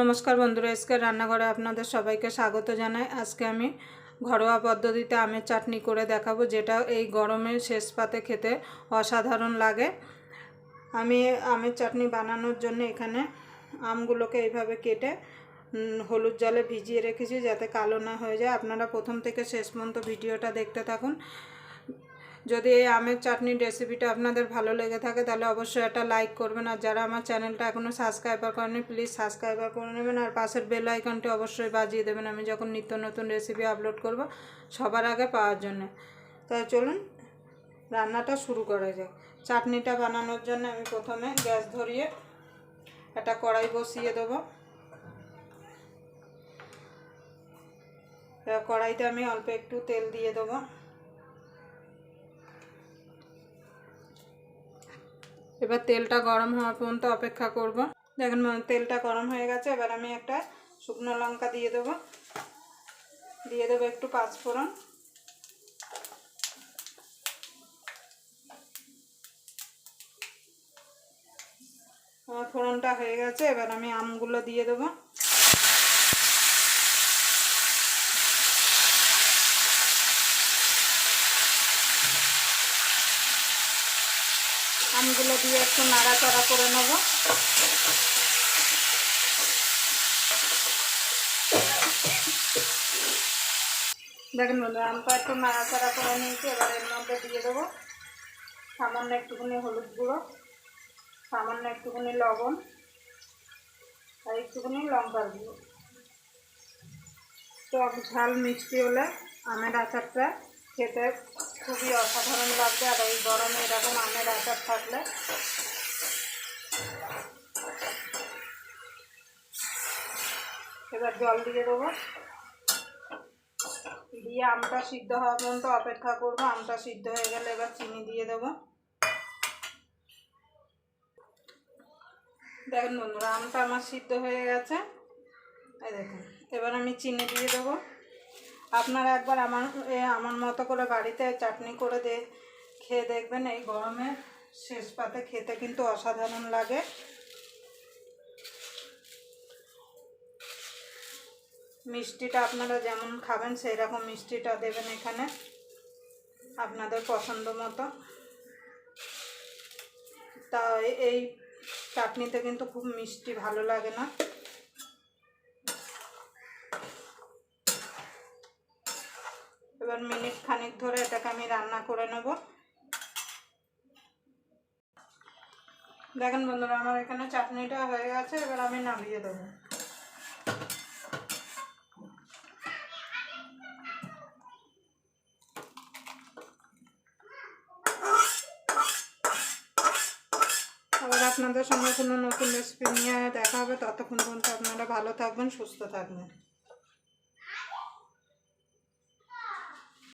নমস্কার বন্ধুরা আজকে রান্নাঘরে আপনাদের সবাইকে স্বাগত জানাই। আজকে আমি ঘরোয়া পদ্ধতিতে আমের চাটনি করে দেখাবো, যেটা এই গরমের শেষ পাতে খেতে অসাধারণ লাগে। আমি আমের চাটনি বানানোর জন্য এখানে আমগুলোকে এইভাবে কেটে হলুদ জলে ভিজিয়ে রেখেছি যাতে কালো না হয়ে যায়। আপনারা প্রথম থেকে শেষ পর্যন্ত ভিডিওটা দেখতে থাকুন। যদি এই আমের চাটনির রেসিপিটা আপনাদের ভালো লেগে থাকে, তাহলে অবশ্যই একটা লাইক করবেন। আর যারা আমার চ্যানেলটা এখনও সাবস্ক্রাইবার করেনি প্লিজ সাবস্ক্রাইবার করে নেবেন। আর পাশের বেল আইকনটি অবশ্যই বাজিয়ে দেবেন আমি যখন নিত্য নতুন রেসিপি আপলোড করব সবার আগে পাওয়ার জন্য। তাই চলুন, রান্নাটা শুরু করা যাক। চাটনিটা বানানোর জন্য আমি প্রথমে গ্যাস ধরিয়ে একটা কড়াই বসিয়ে দেবো। কড়াইতে আমি অল্প একটু তেল দিয়ে দেবো। এবার তেলটা গরম হওয়া পর্যন্ত অপেক্ষা করব। দেখেন তেলটা গরম হয়ে গেছে। এবার আমি একটা শুকনো লঙ্কা দিয়ে দেবো। দিয়ে দেবো একটু পাঁচফোড়ন। ফোড়নটা হয়ে গেছে। এবার আমি আমগুলো দিয়ে দেবো। আমগুলো দিয়ে একটু নাড়াচাড়া করে নেব। দেখেন বন্ধু আমটা একটু নাড়াচাড়া করে নিয়েছি, এবার এর মধ্যে দিয়ে দেবো সামান্য একটুখানি হলুদ গুঁড়ো, সামান্য একটুখানি লবণ আর একটুখানি লঙ্কার গুঁড়ো। টক ঝাল মিষ্টি হলে আমের আচারটা খেতে খুবই অসাধারণ লাগবে আর এই গরমে এরকম আমের আচার থাকলে। এবার জল দিয়ে দেবো। দিয়ে আমটা সিদ্ধ হওয়া পর্যন্ত অপেক্ষা করব। আমটা সিদ্ধ হয়ে গেলে এবার চিনি দিয়ে দেবো। দেখেন বন্ধুরা, আমটা আমার সিদ্ধ হয়ে গেছে। এই দেখুন, এবার আমি চিনি দিয়ে দেবো। আপনারা একবার আমার আমার মতো করে বাড়িতে চাটনি করে দে, খেয়ে দেখবেন এই গরমে। শেষ পাতে খেতে কিন্তু অসাধারণ লাগে। মিষ্টিটা আপনারা যেমন খাবেন সেই রকম মিষ্টিটা দেবেন এখানে, আপনাদের পছন্দ মতো। তা এই চাটনিতে কিন্তু খুব মিষ্টি ভালো লাগে না। এবার মিনিট খানিক ধরে এটাকে আমি রান্না করে নেব। দেখেন বন্ধুরা, আমার এখানে চাটনিটা হয়ে গেছে, এবার আমি নামিয়ে দেবো। আপনাদের সঙ্গে কোনো নতুন রেসিপি নিয়ে দেখা হবে। ততক্ষণ পর্যন্ত আপনারা ভালো থাকবেন, সুস্থ থাকবেন।